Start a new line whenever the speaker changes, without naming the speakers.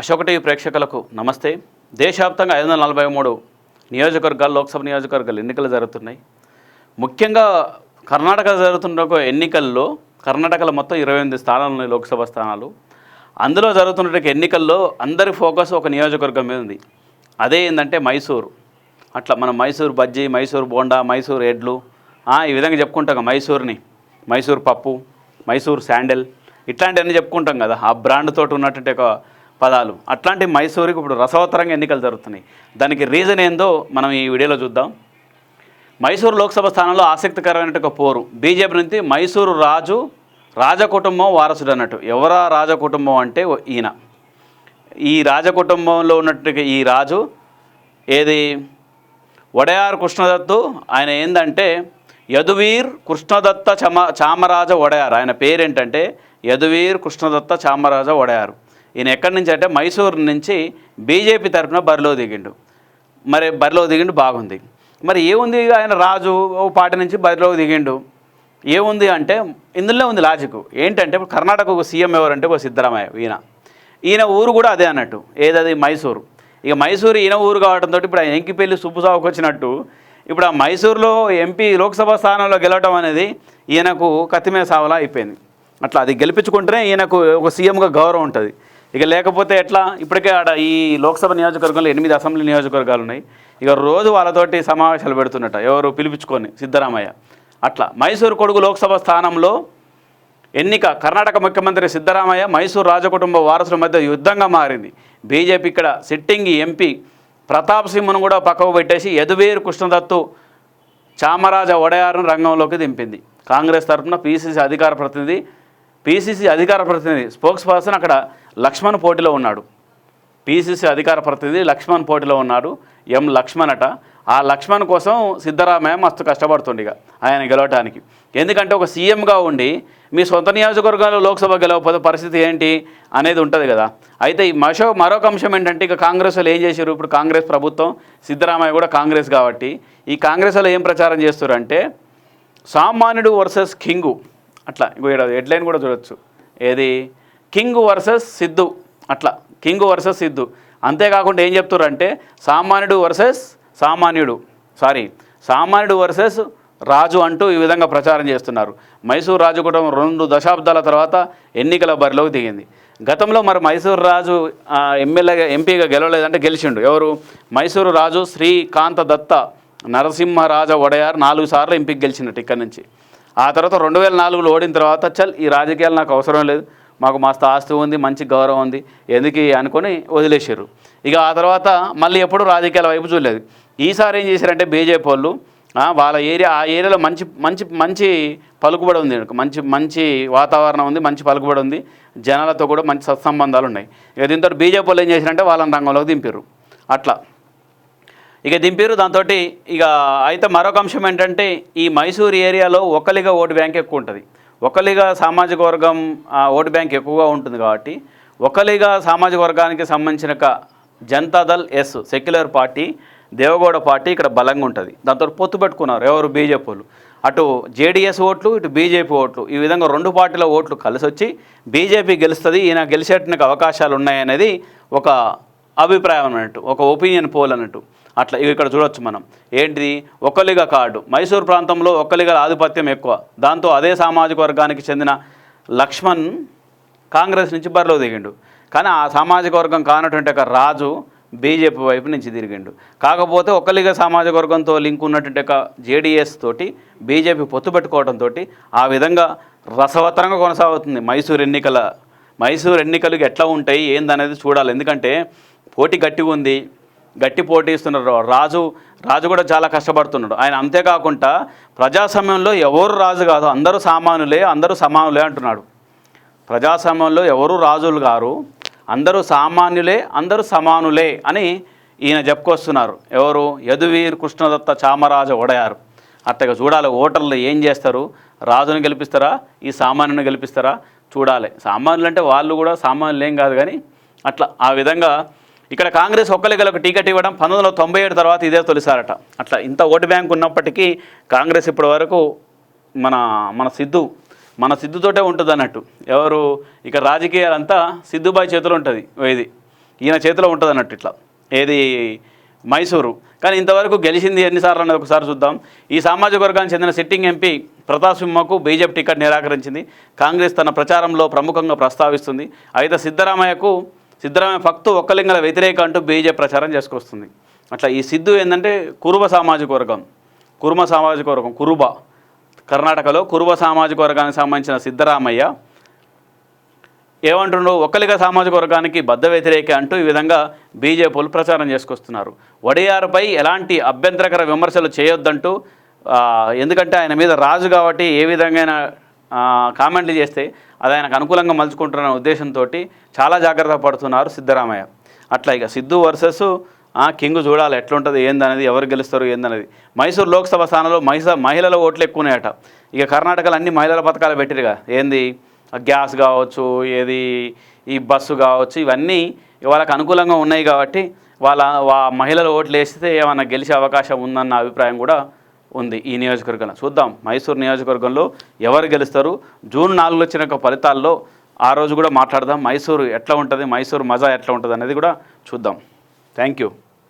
Ashoka TV ప్రేక్షకులకు నమస్తే. దేశవ్యాప్తంగా ఐదు వందల నలభై మూడు నియోజకవర్గాలు లోక్సభ నియోజకవర్గాలు ఎన్నికలు జరుగుతున్నాయి. ముఖ్యంగా కర్ణాటక జరుగుతున్న ఒక ఎన్నికల్లో కర్ణాటకలో మొత్తం ఇరవై ఎనిమిది స్థానాలు ఉన్నాయి లోక్సభ స్థానాలు. అందులో జరుగుతున్న ఎన్నికల్లో అందరి ఫోకస్ ఒక నియోజకవర్గం మీద ఉంది. అదే ఏంటంటే మైసూరు. అట్లా మనం మైసూరు బజ్జీ మైసూరు బోండా మైసూరు ఎడ్లు ఈ విధంగా చెప్పుకుంటాం మైసూర్ని. మైసూర్ పప్పు మైసూరు శాండిల్ ఇట్లాంటివన్నీ చెప్పుకుంటాం కదా. ఆ బ్రాండ్ తోటి ఉన్నటువంటి ఒక పదాలు. అట్లాంటి మైసూరుకి ఇప్పుడు రసవత్తరంగా ఎన్నికలు జరుగుతున్నాయి. దానికి రీజన్ ఏందో మనం ఈ వీడియోలో చూద్దాం. మైసూరు లోక్సభ స్థానంలో ఆసక్తికరమైన ఒక పోరు. బీజేపీ నుంచి మైసూరు రాజు రాజకుటుంబం వారసుడు అన్నట్టు. ఎవరా రాజకుటుంబం అంటే ఓ- ఈయన. ఈ రాజకుటుంబంలో ఉన్నట్టు ఈ రాజు ఏది? వడయార్ కృష్ణదత్తు. ఆయన ఏందంటే యదువీర్ కృష్ణదత్త చమ చామరాజ వడయారు ఆయన పేరేంటంటే యదువీర్ కృష్ణదత్త చామరాజ వడయారు ఈయన ఎక్కడి నుంచి అంటే మైసూరు నుంచి బీజేపీ తరఫున బరిలో దిగిండు. మరి బరిలో దిగిండు బాగుంది. మరి ఏముంది ఆయన రాజు ఓ పార్టీ నుంచి బరిలో దిగిండు? ఏముంది అంటే ఇందులో ఉంది లాజిక్ ఏంటంటే ఇప్పుడు కర్ణాటకకు సీఎం ఎవరంటే ఒక సిద్ధరామయ్య ఈయన. ఈయన ఊరు కూడా అదే అన్నట్టు. ఏదది? మైసూరు. ఇక మైసూరు ఈయన ఊరు కావడంతో ఇప్పుడు ఆయన ఎంకిపల్లి సుబ్బుసాగుకు వచ్చినట్టు ఇప్పుడు ఆ మైసూరులో ఎంపీ లోక్సభ స్థానంలో గెలవడం అనేది ఈయనకు కత్తిమే సావలా అయిపోయింది. అట్లా అది గెలిపించుకుంటేనే ఈయనకు ఒక సీఎంగా గౌరవం ఉంటుంది. ఇక లేకపోతే ఎట్లా? ఇప్పటికే ఆడ ఈ లోక్సభ నియోజకవర్గంలో ఎనిమిది అసెంబ్లీ నియోజకవర్గాలు ఉన్నాయి. ఇక రోజు వాళ్ళతోటి సమావేశాలు పెడుతున్నట్ట ఎవరు? పిలిపించుకొని సిద్ధరామయ్య. అట్లా. మైసూరు కొడుకు లోక్సభ స్థానంలో ఎన్నిక కర్ణాటక ముఖ్యమంత్రి సిద్ధరామయ్య మైసూరు రాజకుటుంబ వారసుల మధ్య యుద్ధంగా మారింది. బీజేపీ ఇక్కడ సిట్టింగ్ ఎంపీ ప్రతాప్ సింగ్ను కూడా పక్కకు పెట్టేసి యదువేరు కృష్ణదత్తు చామరాజ ఒడయారును రంగంలోకి దింపింది. కాంగ్రెస్ తరఫున పీసీసీ అధికార ప్రతినిధి పీసీసీ అధికార ప్రతినిధి స్పోక్స్ పర్సన్ అక్కడ లక్ష్మణ్ పోటీలో ఉన్నాడు. పీసీసీ అధికార ప్రతినిధి లక్ష్మణ్ పోటీలో ఉన్నాడు. ఎం లక్ష్మణ్ అట. ఆ లక్ష్మణ్ కోసం సిద్ధరామయ్య మస్తు కష్టపడుతుండిగా ఆయన గెలవటానికి. ఎందుకంటే ఒక సీఎంగా ఉండి మీ సొంత నియోజకవర్గంలో లోక్సభ గెలవకపోతే పరిస్థితి ఏంటి అనేది ఉంటుంది కదా. అయితే ఈ మషో మరొక అంశం ఏంటంటే ఇక కాంగ్రెస్ వాళ్ళు ఏం చేశారు? ఇప్పుడు కాంగ్రెస్ ప్రభుత్వం సిద్ధరామయ్య కూడా కాంగ్రెస్ కాబట్టి ఈ కాంగ్రెస్ వాళ్ళు ఏం ప్రచారం చేస్తారు అంటే సామాన్యుడు వర్సెస్ కింగు. అట్లా. ఇంకో ఈడ హెడ్లైన్ కూడా చూడొచ్చు. ఏది? King versus Siddhu. అట్లా. King versus Siddhu. అంతేకాకుండా ఏం చెప్తారు అంటే సామాన్యుడు వర్సెస్ సామాన్యుడు. సారీ సామాన్యుడు వర్సెస్ రాజు అంటూ ఈ విధంగా ప్రచారం చేస్తున్నారు. మైసూరు రాజు కుటుంబం రెండు దశాబ్దాల తర్వాత ఎన్నికల బరిలోకి దిగింది. గతంలో మరి మైసూరు రాజు ఎమ్మెల్యేగా ఎంపీగా గెలవలేదంటే గెలిచిండు. ఎవరు? మైసూరు రాజు శ్రీకాంత దత్త నరసింహరాజ ఒడయార్ నాలుగు సార్లు ఎంపీకి గెలిచినట్టు ఇక్కడి నుంచి. ఆ తర్వాత రెండు వేల నాలుగులో ఓడిన తర్వాత చల్ ఈ రాజకీయాలు నాకు అవసరం లేదు. మాకు మస్తు ఆస్తి ఉంది మంచి గౌరవం ఉంది. ఎందుకు అనుకొని వదిలేసారు ఇక ఆ తర్వాత మళ్ళీ ఎప్పుడు రాజకీయాల వైపు చూడలేదు. ఈసారి ఏం చేశారంటే బీజేపీ వాళ్ళు వాళ్ళ ఏరియా ఆ ఏరియాలో మంచి మంచి మంచి పలుకుబడి ఉంది మంచి మంచి వాతావరణం ఉంది మంచి పలుకుబడి ఉంది. జనాలతో కూడా మంచి సత్సంబంధాలు ఉన్నాయి. ఇక దీంతో బీజేపీ వాళ్ళు ఏం చేశారంటే వాళ్ళని రంగంలోకి దింపారు. అట్లా. ఇక దింపారు దాంతో ఇక అయితే మరొక అంశం ఏంటంటే ఈ మైసూర్ ఏరియాలో ఒకలిగా ఓటు బ్యాంక్ ఎక్కువ ఉంటుంది. ఒకలిగా సామాజిక వర్గం ఆ, ఓటు బ్యాంక్ ఎక్కువగా ఉంటుంది కాబట్టి ఒకలిగా సామాజిక వర్గానికి సంబంధించిన Janata Dal S secular party Deve Gowda party ఇక్కడ బలంగా ఉంటుంది. దాంతో పొత్తు పెట్టుకున్నారు ఎవరు? బీజేపీలు అటు జేడీఎస్ ఓట్లు ఇటు బీజేపీ ఓట్లు. ఈ విధంగా రెండు పార్టీల ఓట్లు కలిసి వచ్చి బీజేపీ గెలుస్తుంది ఈయన గెలిచేటానికి అవకాశాలు ఉన్నాయనేది ఒక అభిప్రాయం అన్నట్టు ఒక ఒపీనియన్ పోల్ అన్నట్టు. అట్లా ఇక్కడ చూడొచ్చు మనం. ఏంటిది? ఒక్కలిగ కార్డు మైసూర్ ప్రాంతంలో ఒక్కలిగల ఆధిపత్యం ఎక్కువ. దాంతో అదే సామాజిక వర్గానికి చెందిన లక్ష్మణ్ కాంగ్రెస్ నుంచి బరిలో దిగిండు. కానీ ఆ సామాజిక వర్గం కానటువంటి ఒక రాజు బీజేపీ వైపు నుంచి తిరిగిండు. కాకపోతే ఒక్కలిగ సామాజిక వర్గంతో లింక్ ఉన్నటువంటి ఒక జేడీఎస్ తోటి బీజేపీ పొత్తు పెట్టుకోవడంతో ఆ విధంగా రసవత్తరంగా కొనసాగుతుంది మైసూర్ ఎన్నికల మైసూర్ ఎన్నికలు ఎట్లా ఉంటాయి ఏందనేది చూడాలి. ఎందుకంటే పోటీ గట్టిగా ఉంది గట్టి పోటీ ఇస్తున్నారు. రాజు రాజు కూడా చాలా కష్టపడుతున్నాడు. ఆయన అంతేకాకుండా ప్రజాస్వామ్యంలో ఎవరు రాజు కాదు అందరూ సామానులే అందరూ సమానులే అంటున్నాడు. ప్రజాస్వామ్యంలో ఎవరు రాజులు గారు అందరూ సామాన్యులే అందరూ సమానులే అని ఈయన చెప్పుకొస్తున్నారు. ఎవరు? యదువీర్ కృష్ణదత్త చామరాజ ఒడయారు. అట్టగా చూడాలి ఓటర్లు ఏం చేస్తారు? రాజును గెలిపిస్తారా? ఈ సామాన్యుని గెలిపిస్తారా? చూడాలి. సామాన్యులు అంటే వాళ్ళు కూడా సామాన్యులు ఏం కాదు కానీ అట్లా ఆ విధంగా ఇక్కడ కాంగ్రెస్ ఒక్కలిగలకు టికెట్ ఇవ్వడం పంతొమ్మిది వందల తొంభై ఏడు తర్వాత ఇదే తొలిసారట. అట్లా ఇంత ఓటు బ్యాంక్ ఉన్నప్పటికీ కాంగ్రెస్ ఇప్పటి వరకు మన మన సిద్ధు మన సిద్ధుతోటే ఉంటుంది అన్నట్టు. ఎవరు ఇక రాజకీయాలంతా సిద్ధుబాయి చేతిలో ఉంటుంది ఇది. ఈయన చేతిలో ఉంటుంది అన్నట్టు ఇట్లా. ఏది మైసూరు. కానీ ఇంతవరకు గెలిచింది ఎన్నిసార్లు అన్నది ఒకసారి చూద్దాం. ఈ సామాజిక వర్గానికి చెందిన సిట్టింగ్ ఎంపీ ప్రతాప్ సింహకు బీజేపీ టికెట్ నిరాకరించింది. కాంగ్రెస్ తన ప్రచారంలో ప్రముఖంగా ప్రస్తావిస్తుంది. అయితే సిద్ధరామయ్యకు సిద్ధరామయ్య భక్తు ఒక్కలింగల వ్యతిరేక అంటూ బీజేపీ ప్రచారం చేసుకొస్తుంది. అట్లా ఈ సిద్ధు ఏంటంటే కురుబ సామాజిక వర్గం. కురుమ సామాజిక వర్గం కురుబ. కర్ణాటకలో కురుబ సామాజిక వర్గానికి సంబంధించిన సిద్ధరామయ్య ఏమంటుండో? ఒక్కలిగ సామాజిక వర్గానికి బద్ద వ్యతిరేక అంటూ ఈ విధంగా బీజేపీలు ప్రచారం చేసుకొస్తున్నారు. వడియారుపై ఎలాంటి అభ్యంతరకర విమర్శలు చేయొద్దంటూ ఎందుకంటే ఆయన మీద రాజు కాబట్టి ఏ విధంగా కామెంట్లు చేస్తే అది ఆయనకు అనుకూలంగా మలుచుకుంటున్న ఉద్దేశంతో చాలా జాగ్రత్త పడుతున్నారు సిద్ధరామయ్య. అట్లా ఇక సిద్ధు వర్సెస్ కింగ్ చూడాలి ఎట్లుంటుంది ఏందనేది ఎవరు గెలుస్తారు ఏందనేది. మైసూరు లోక్సభ స్థానంలో మహిళ మహిళల ఓట్లు ఎక్కువనేట ఇక కర్ణాటకలో అన్ని మహిళల పథకాలు పెట్టిరుగా. ఏంది? గ్యాస్ కావచ్చు ఏది ఈ బస్సు కావచ్చు ఇవన్నీ వాళ్ళకి అనుకూలంగా ఉన్నాయి కాబట్టి వాళ్ళ మహిళల మహిళలు ఓట్లు వేస్తే ఏమైనా గెలిచే అవకాశం ఉందన్న అభిప్రాయం కూడా ఉంది ఈ నియోజకవర్గంలో. చూద్దాం మైసూరు నియోజకవర్గంలో ఎవరు గెలుస్తారు? జూన్ నాలుగులో వచ్చిన ఒక ఫలితాల్లో ఆ రోజు కూడా మాట్లాడదాం. మైసూరు ఎట్లా ఉంటుంది? మైసూరు మజా ఎట్లా ఉంటుంది అనేది కూడా చూద్దాం. Thank you